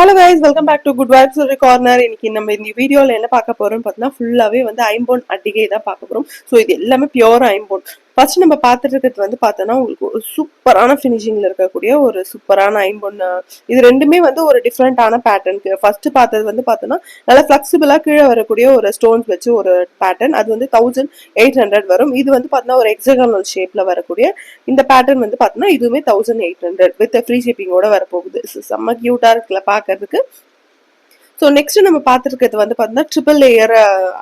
Hello guys welcome back to Good Vibes ஒரு corner இன்னைக்கு நம்ம இந்த வீடியோவில் என்ன பார்க்க போறோம்னு பார்த்தீங்கன்னா ஃபுல்லாகவே வந்து ஐம்போன் அட்டிகை தான் பார்க்க போகிறோம் ஸோ இது எல்லாமே பியோர் ஐம்போன். ஃபர்ஸ்ட் நம்ம பார்த்துட்டு இருக்கிறது வந்து பார்த்தோன்னா உங்களுக்கு ஒரு சூப்பரான ஃபினிஷிங்கில் இருக்கக்கூடிய ஒரு சூப்பரான ஐம்போன் இது ரெண்டுமே வந்து ஒரு டிஃப்ரெண்ட்டான பேட்டர்னுக்கு ஃபர்ஸ்ட் பார்த்தது வந்து பார்த்தோன்னா நல்லா ஃப்ளெக்சிபிளாக கீழே வரக்கூடிய ஒரு ஸ்டோன்ஸ் வச்சு ஒரு பேட்டர்ன் அது வந்து தௌசண்ட் எயிட் ஹண்ட்ரட் வரும். இது வந்து பார்த்தோன்னா ஒரு எக்ஸகனல் ஷேப்பில் வரக்கூடிய இந்த பேட்டர்ன் வந்து பார்த்தோன்னா இதுவுமே thousand eight hundred with free ஷிப்பிங்கோட வரப்போகுது. செம்ம க்யூட்டாக இருக்குல்ல பார்க்கறதுக்கு. ஸோ நெக்ஸ்ட் நம்ம பார்த்துருக்கிறது வந்து பார்த்தீங்கன்னா ட்ரிபிள் லேயர்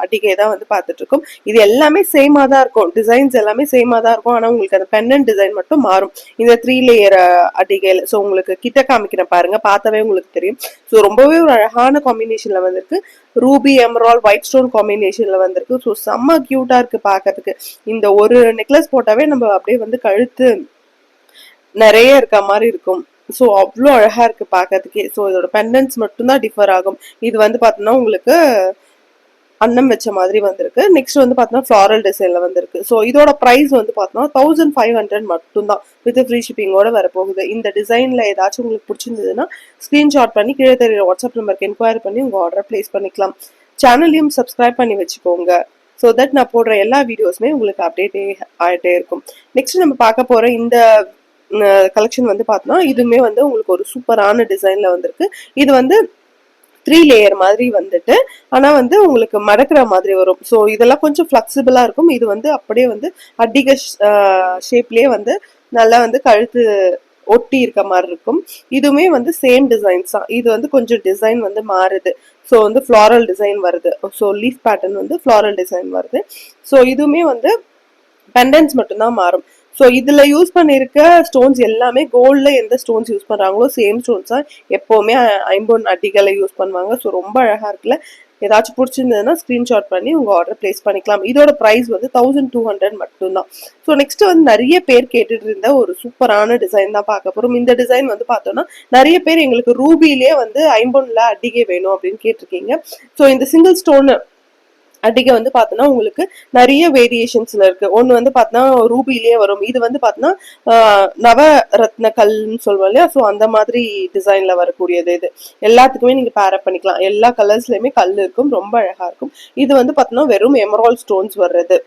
அடிகை தான் வந்து பார்த்துட்டு இருக்கோம் இது எல்லாமே சேமாக தான் இருக்கும். டிசைன்ஸ் எல்லாமே சேமாக தான் இருக்கும். ஆனால் உங்களுக்கு அந்த பென்னன் டிசைன் மட்டும் மாறும். இந்த த்ரீ லேயர் அடிகையில் ஸோ உங்களுக்கு கிட்ட காமிக்கிறேன் பாருங்க. பார்த்தாவே உங்களுக்கு தெரியும். ஸோ ரொம்பவே ஒரு அழகான காம்பினேஷனில் வந்திருக்கு. ரூபி எமரால் ஒயிட் ஸ்டோன் காம்பினேஷனில் வந்திருக்கு. ஸோ செம்ம க்யூட்டாக இருக்குது பார்க்கறதுக்கு. இந்த ஒரு நெக்லஸ் போட்டாவே நம்ம அப்படியே வந்து கழுத்து நிறைய இருக்க மாதிரி இருக்கும். ஸோ அவ்வளோ அழகாக இருக்குது பார்க்கறதுக்கே ஸோ இதோட பெண்டன்ஸ் மட்டும்தான் டிஃபர் ஆகும். இது வந்து பார்த்தோன்னா உங்களுக்கு அன்னம் வச்ச மாதிரி வந்திருக்கு. நெக்ஸ்ட் வந்து பார்த்தோன்னா ஃப்ளாரல் டிசைனில் வந்திருக்கு. ஸோ இதோட ப்ரைஸ் வந்து பார்த்தோன்னா தௌசண்ட் ஃபைவ் ஹண்ட்ரட் மட்டும்தான். வித் ஃப்ரீ ஷிப்பிங்கோட வரப்போகுது. இந்த டிசைனில் ஏதாச்சும் உங்களுக்கு பிடிச்சிருந்ததுன்னா ஸ்க்ரீன்ஷாட் பண்ணி கீழே தெரியுற வாட்ஸ்அப் நம்பருக்கு என்கொயரி பண்ணி உங்கள் ஆர்டர் ப்ளேஸ் பண்ணிக்கலாம். சேனலையும் சப்ஸ்கிரைப் பண்ணி வச்சுக்கோங்க. ஸோ தட் நான் போடுற எல்லா வீடியோஸுமே உங்களுக்கு அப்டேட்டே ஆகிட்டே இருக்கும். நெக்ஸ்ட் நம்ம பார்க்க போகிற இந்த கலெக்ஷன் வந்து பார்த்தோம்னா இதுவுமே வந்து உங்களுக்கு ஒரு சூப்பரான டிசைனில் வந்திருக்கு. இது வந்து த்ரீ லேயர் மாதிரி வந்துட்டு ஆனால் வந்து உங்களுக்கு மடக்கிற மாதிரி வரும். ஸோ இதெல்லாம் கொஞ்சம் ஃப்ளெக்சிபிளாக இருக்கும். இது வந்து அப்படியே வந்து அடிக ஷேப்லேயே வந்து நல்லா வந்து கழுத்து ஒட்டி இருக்க மாதிரி இருக்கும். இதுவுமே வந்து சேம் டிசைன்ஸ் தான். இது வந்து கொஞ்சம் டிசைன் வந்து மாறுது. ஸோ வந்து ஃப்ளாரல் டிசைன் வருது. ஸோ லீஃப் பேட்டர்ன் வந்து ஃப்ளாரல் டிசைன் வருது. ஸோ இதுவுமே வந்து பெண்டன்ஸ் மட்டும்தான் மாறும். ஸோ இதில் யூஸ் பண்ணியிருக்க ஸ்டோன்ஸ் எல்லாமே கோல்டில் எந்த ஸ்டோன்ஸ் யூஸ் பண்ணுறாங்களோ சேம் ஸ்டோன்ஸ் தான் எப்போவுமே ஐம்போன் அடிகளை யூஸ் பண்ணுவாங்க. ஸோ ரொம்ப அழகாக இருக்குல்ல. ஏதாச்சும் பிடிச்சிருந்ததுன்னா ஸ்க்ரீன்ஷாட் பண்ணி உங்கள் ஆர்டர் ப்ளேஸ் பண்ணிக்கலாம். இதோட ப்ரைஸ் வந்து தௌசண்ட் டூ ஹண்ட்ரட் மட்டும்தான். ஸோ நெக்ஸ்ட் வந்து நிறைய பேர் கேட்டுட்டு இருந்த ஒரு சூப்பரான டிசைன் தான் பார்க்க போகிறோம் இந்த டிசைன் வந்து பார்த்தோம்னா நிறைய பேர் எங்களுக்கு ரூபிலே வந்து ஐம்போனில் அடிகை வேணும் அப்படின்னு கேட்டிருக்கீங்க. ஸோ இந்த சிங்கிள் ஸ்டோனு அடிக்க வந்து பார்த்தோன்னா உங்களுக்கு நிறைய வேரியேஷன்ஸ்ல இருக்கு. ஒன்று வந்து பார்த்தோன்னா ரூபிலேயே வரும். இது வந்து பார்த்தோன்னா நவ ரத்ன கல்னு சொல்லுவோம் இல்லையா? ஸோ அந்த மாதிரி டிசைன்ல வரக்கூடியது இது. எல்லாத்துக்குமே நீங்க பேரப் பண்ணிக்கலாம். எல்லா கலர்ஸ்லயுமே கல் இருக்கும். ரொம்ப அழகா இருக்கும். இது வந்து பார்த்தோன்னா வெறும் எமரால் ஸ்டோன்ஸ் வர்றது.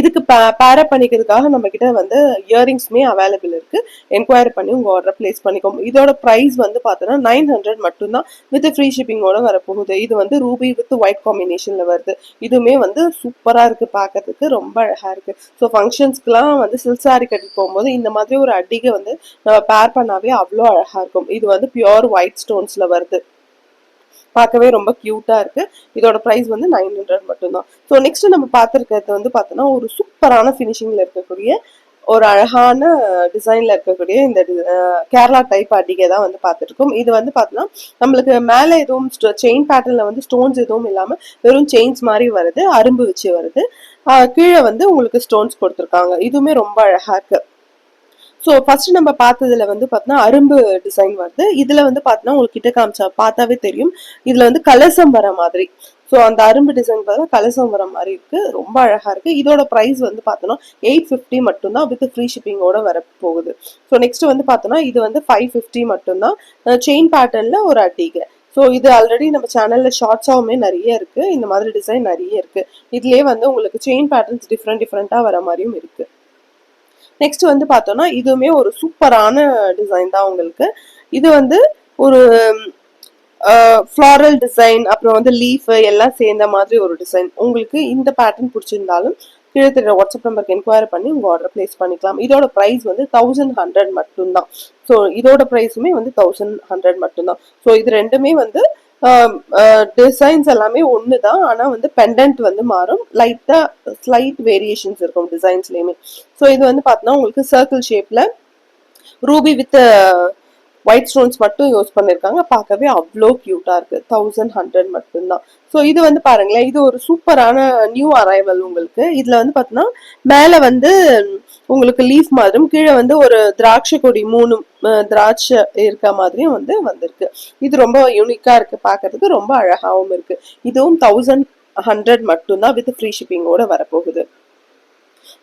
இதுக்கு பேரப் பண்ணிக்கிறதுக்காக நம்ம கிட்ட வந்து இயரிங்ஸ்மே அவைலபிள் இருக்கு. என்கொயரி பண்ணி உங்க ஆர்டர் பிளேஸ் பண்ணிக்கோங்க. இதோட ப்ரைஸ் வந்து பார்த்தோன்னா நைன் ஹண்ட்ரட் மட்டும்தான். வித் ஃப்ரீ ஷிப்பிங்கோட வரப்போகுது. இது வந்து ரூபி வித் ஒயிட் காம்பினேஷன்ல வருது. இதுவுமே வந்து சூப்பரா இருக்கு பார்க்கறதுக்கு ரொம்ப அழகா இருக்கு. ஸோ ஃபங்க்ஷன்ஸ்க்குலாம் வந்து சில்க் சாரி கட்டிட்டு போகும்போது இந்த மாதிரி ஒரு அடிகை வந்து நம்ம பேர் பண்ணாவே அவ்வளோ அழகா இருக்கும். இது வந்து பியோர் ஒயிட் ஸ்டோன்ஸ்ல வருது. பார்க்கவே ரொம்ப க்யூட்டாக இருக்குது இதோட ப்ரைஸ் வந்து நைன் ஹண்ட்ரட் மட்டும்தான். ஸோ நெக்ஸ்ட் நம்ம பார்த்துருக்கிறது வந்து பார்த்தோன்னா ஒரு சூப்பரான ஃபினிஷிங்கில் இருக்கக்கூடிய ஒரு அழகான டிசைனில் இருக்கக்கூடிய இந்த கேரளா டைப் அடிகை தான் வந்து பார்த்துருக்கோம். இது வந்து பார்த்தோன்னா நம்மளுக்கு மேலே எதுவும் செயின் பேட்டர்னில் வந்து ஸ்டோன்ஸ் எதுவும் இல்லாமல் வெறும் செயின்ஸ் மாதிரி வருது அரும்பு வச்சு வருது. கீழே வந்து உங்களுக்கு ஸ்டோன்ஸ் கொடுத்துருக்காங்க. இதுவுமே ரொம்ப அழகாக இருக்குது ஸோ ஃபர்ஸ்ட் நம்ம பார்த்ததுல வந்து பார்த்தோன்னா அரும்பு டிசைன் வருது. இதுல வந்து பார்த்தோன்னா உங்களுக்கு கிட்ட காமிச்சா பார்த்தாவே தெரியும். இதுல வந்து கலசம் வர மாதிரி. ஸோ அந்த அரும்பு டிசைன் பார்த்தா கலசம் வர மாதிரி இருக்கு. ரொம்ப அழகா இருக்கு. இதோட ப்ரைஸ் வந்து பார்த்தோன்னா எயிட் ஃபிஃப்டி மட்டும்தான் வித் ஃப்ரீ ஷிப்பிங்கோட வர போகுது ஸோ நெக்ஸ்ட் வந்து பார்த்தோன்னா இது வந்து ஃபைவ் ஃபிஃப்டி மட்டும்தான். செயின் பேட்டர்ன்ல ஒரு அட்டிகை. ஸோ இது ஆல்ரெடி நம்ம சேனலில் ஷார்ட்ஸாகவுமே நிறைய இருக்குது இந்த மாதிரி டிசைன் நிறைய இருக்குது இதுலேயே வந்து உங்களுக்கு செயின் பேட்டர்ன்ஸ் டிஃப்ரெண்ட் டிஃப்ரெண்ட்டாக வர மாதிரியும் இருக்குது நெக்ஸ்ட் வந்து பார்த்தோம்னா இதுவுமே ஒரு சூப்பரான டிசைன் தான் உங்களுக்கு. இது வந்து ஒரு ஃப்ளாரல் டிசைன் அப்புறம் வந்து லீஃப் எல்லாம் சேர்ந்த மாதிரி ஒரு டிசைன் உங்களுக்கு இந்த பேட்டர்ன் பிடிச்சிருந்தாலும் கீழே தெரியுற வாட்ஸ்அப் நம்பருக்கு என்கொயரி பண்ணி உங்கள் ஆர்டர் பிளேஸ் பண்ணிக்கலாம். இதோட ப்ரைஸ் வந்து தௌசண்ட் ஹண்ட்ரட் மட்டும்தான். ஸோ இதோட ப்ரைஸுமே வந்து தௌசண்ட் ஹண்ட்ரட் மட்டும்தான். ஸோ இது ரெண்டுமே வந்து டிசைன்ஸ் எல்லாமே ஒன்று தான் ஆனால் வந்து பெண்டன்ட் வந்து மாறும். லைட்டாக ஸ்லைட் வேரியேஷன்ஸ் இருக்கும் டிசைன்ஸ்லேயுமே ஸோ இது வந்து பார்த்தோன்னா உங்களுக்கு சர்க்கிள் ஷேப்பில் ரூபி வித் ஒயிட் ஸ்டோன்ஸ் மட்டும் யூஸ் பண்ணியிருக்காங்க பார்க்கவே அவ்வளோ க்யூட்டாக இருக்குது தௌசண்ட் ஹண்ட்ரட் மட்டும்தான். ஸோ இது வந்து பாருங்களேன். இது ஒரு சூப்பரான நியூ அரைவல் உங்களுக்கு. இதில் வந்து பார்த்தோன்னா மேலே வந்து உங்களுக்கு லீஃப் மாதிரியும் கீழே வந்து ஒரு திராட்சை கொடி மூணு திராட்சை இருக்க மாதிரியும் வந்து வந்திருக்கு. இது ரொம்ப யூனிக்காக இருக்குது பார்க்கறதுக்கு ரொம்ப அழகாகவும் இருக்குது இதுவும் தௌசண்ட் ஹண்ட்ரட் மட்டும்தான் வித் ஃப்ரீ ஷிப்பிங்கோட வரப்போகுது.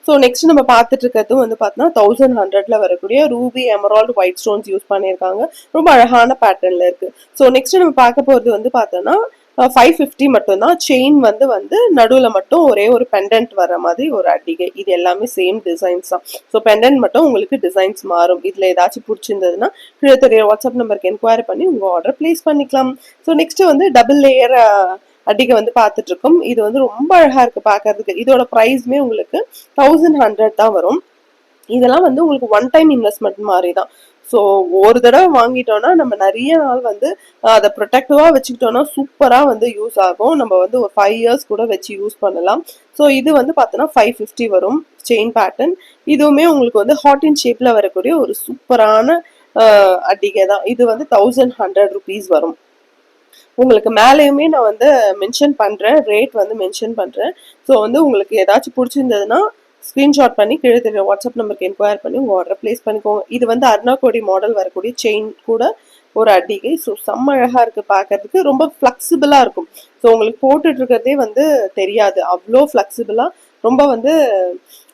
ஸோ நெக்ஸ்ட் நம்ம பார்த்துட்டு இருக்கிறது வந்து பார்த்தோன்னா தௌசண்ட் ஹண்ட்ரட்ல வரக்கூடிய ruby emerald white stones use பண்ணியிருக்காங்க. ரொம்ப அழகான பேட்டர்ன்ல இருக்கு. ஸோ நெக்ஸ்ட் நம்ம பார்க்க போகிறது வந்து பார்த்தோன்னா ஃபைவ் ஃபிஃப்டி மட்டும்தான் செயின் வந்து வந்து நடுவில் மட்டும் ஒரே ஒரு பெண்டன்ட் வர மாதிரி ஒரு அட்டிகை. இது எல்லாமே சேம் டிசைன்ஸ் தான். ஸோ பெண்டன்ட் மட்டும் உங்களுக்கு டிசைன்ஸ் மாறும். இதில் ஏதாச்சும் பிடிச்சிருந்ததுன்னா கீழே தெரிய வாட்ஸ்அப் நம்பருக்கு என்கொயரி பண்ணி உங்கள் ஆர்டர் ப்ளேஸ் பண்ணிக்கலாம். ஸோ நெக்ஸ்ட் வந்து டபுள் லேயர் அட்டிகை வந்து பார்த்துட்டு இருக்கோம் இது வந்து ரொம்ப அழகா இருக்கு பார்க்கறதுக்கு. இதோட ப்ரைஸ்மே உங்களுக்கு தௌசண்ட் ஹண்ட்ரட் தான் வரும். இதெல்லாம் வந்து உங்களுக்கு ஒன் டைம் இன்வெஸ்ட்மெண்ட் மாதிரி தான். ஸோ ஒரு தடவை வாங்கிட்டோம்னா நம்ம நிறைய நாள் வந்து அதை ப்ரொடெக்டிவாக வச்சுக்கிட்டோம்னா சூப்பராக வந்து யூஸ் ஆகும். நம்ம வந்து ஒரு ஃபைவ் இயர்ஸ் கூட வச்சு யூஸ் பண்ணலாம். ஸோ இது வந்து பார்த்தோன்னா ஃபைவ் ஃபிஃப்டி வரும் செயின் பேட்டர்ன் இதுவுமே உங்களுக்கு வந்து ஹாட் இன் ஷேப்பில் வரக்கூடிய ஒரு சூப்பரான அட்டிகை தான். இது வந்து தௌசண்ட் ஹண்ட்ரட் ருபீஸ் வரும். உங்களுக்கு மேலேயுமே நான் வந்து மென்ஷன் பண்ணுறேன் ரேட் வந்து மென்ஷன் பண்ணுறேன் ஸோ வந்து உங்களுக்கு ஏதாச்சும் பிடிச்சிருந்ததுன்னா ஸ்க்ரீன்ஷாட் பண்ணி கீழே தெரியும் வாட்ஸ்அப் நம்பருக்கு என்கொயர் பண்ணி உங்கள் ஆர்டர் ப்ளேஸ் பண்ணிக்கோங்க. இது வந்து அருணாக்கோடி மாடல் வரக்கூடிய செயின் கூட ஒரு அடிகை ஸோ செம்ம அழகாக இருக்குது பார்க்கறதுக்கு ரொம்ப ஃப்ளெக்சிபிளாக இருக்கும். ஸோ உங்களுக்கு போட்டுட்டு இருக்கிறதே வந்து தெரியாது. அவ்வளோ ஃப்ளெக்சிபிளாக ரொம்ப வந்து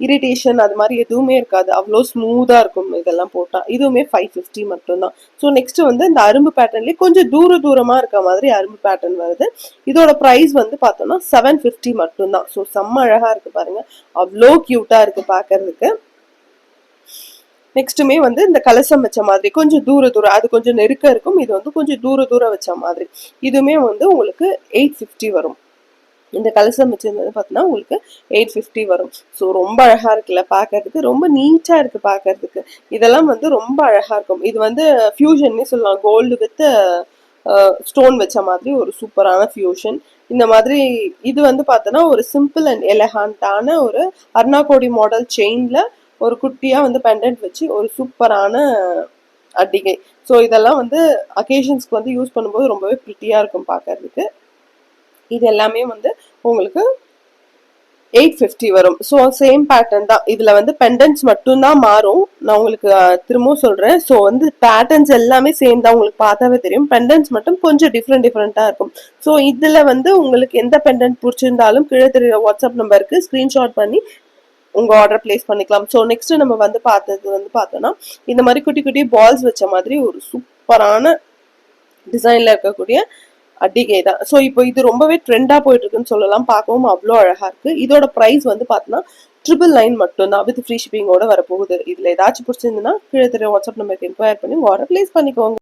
இரிட்டேஷன் அது மாதிரி எதுவுமே இருக்காது. அவ்வளோ ஸ்மூத்தாக இருக்கும் இதெல்லாம் போட்டால் இதுவுமே ஃபைவ் ஃபிஃப்டி மட்டும்தான். ஸோ நெக்ஸ்ட் வந்து இந்த அரும்பு பேட்டர்ன்லேயே கொஞ்சம் தூர தூரமாக இருக்க மாதிரி அரும்பு பேட்டர்ன் வருது. இதோட ப்ரைஸ் வந்து பார்த்தோம்னா செவன் ஃபிஃப்டி மட்டும்தான். ஸோ செம்ம அழகாக இருக்குது பாருங்கள் அவ்வளோ க்யூட்டாக இருக்குது பார்க்கறதுக்கு நெக்ஸ்ட்டுமே வந்து இந்த கலசம் வச்ச மாதிரி கொஞ்சம் தூர தூரம் அது கொஞ்சம் நெருக்க இருக்கும். இது வந்து கொஞ்சம் தூர தூரம் வச்ச மாதிரி. இதுவுமே வந்து உங்களுக்கு எயிட் ஃபிஃப்டி வரும். இந்த கலசம் வச்சிருந்தது பார்த்தீங்கன்னா உங்களுக்கு எயிட் ஃபிஃப்டி வரும். ஸோ ரொம்ப அழகாக இருக்குல்ல பார்க்கறதுக்கு ரொம்ப நீட்டாக இருக்குது பார்க்கறதுக்கு இதெல்லாம் வந்து ரொம்ப அழகாக இருக்கும். இது வந்து ஃபியூஷன்னே சொல்லலாம் கோல்டு வித் ஸ்டோன் வச்ச மாதிரி ஒரு சூப்பரான ஃபியூஷன் இந்த மாதிரி இது வந்து பார்த்தோன்னா ஒரு சிம்பிள் அண்ட் எலகான்டான ஒரு அர்ணாகோடி மாடல் செயின்ல ஒரு குட்டியாக வந்து பெண்டன்ட் வச்சு ஒரு சூப்பரான அட்டிகை. ஸோ இதெல்லாம் வந்து அக்கேஷன்ஸ்க்கு வந்து யூஸ் பண்ணும்போது ரொம்பவே ப்ரிட்டியாக இருக்கும் பார்க்கறதுக்கு இது எல்லாமே வந்து உங்களுக்கு எயிட் ஃபிஃப்டி வரும். ஸோ சேம் பேட்டர்ன் தான். இதில் வந்து பெண்டன்ஸ் மட்டும்தான் மாறும். நான் உங்களுக்கு திரும்பவும் சொல்கிறேன் ஸோ வந்து பேட்டர்ன்ஸ் எல்லாமே சேம் தான். உங்களுக்கு பார்த்தாவே தெரியும். பெண்டன்ஸ் மட்டும் கொஞ்சம் டிஃப்ரெண்ட் டிஃப்ரெண்ட்டாக இருக்கும். ஸோ இதில் வந்து உங்களுக்கு எந்த பெண்டன்ட் பிடிச்சிருந்தாலும் கீழே தெரியுற வாட்ஸ்அப் நம்பருக்கு ஸ்க்ரீன்ஷாட் பண்ணி உங்கள் ஆர்டர் ப்ளேஸ் பண்ணிக்கலாம். ஸோ நெக்ஸ்ட் நம்ம வந்து பார்த்தது வந்து பார்த்தோன்னா இந்த மாதிரி குட்டி குட்டி பால்ஸ் வச்ச மாதிரி ஒரு சூப்பரான டிசைனில் இருக்கக்கூடிய அட்டிகை தான் ஸோ இப்போ இது ரொம்பவே ட்ரெண்டாக போயிட்டு இருக்குன்னு சொல்லலாம். பார்க்கவும் அவ்வளோ அழகாக இருக்கு. இதோட ப்ரைஸ் வந்து பார்த்தோன்னா ட்ரிபிள் நைன் மட்டும்தான். வித் ஃப்ரீ ஷிப்பிங்கோட வரப்போகுது. இதில் ஏதாச்சும் பிடிச்சிருந்துன்னா கீழே தெரிய வாட்ஸ்அப் நம்பருக்கு என்கொயர் பண்ணி உங்கள் ஆர்டர் ப்ளேஸ் பண்ணிக்கோங்க.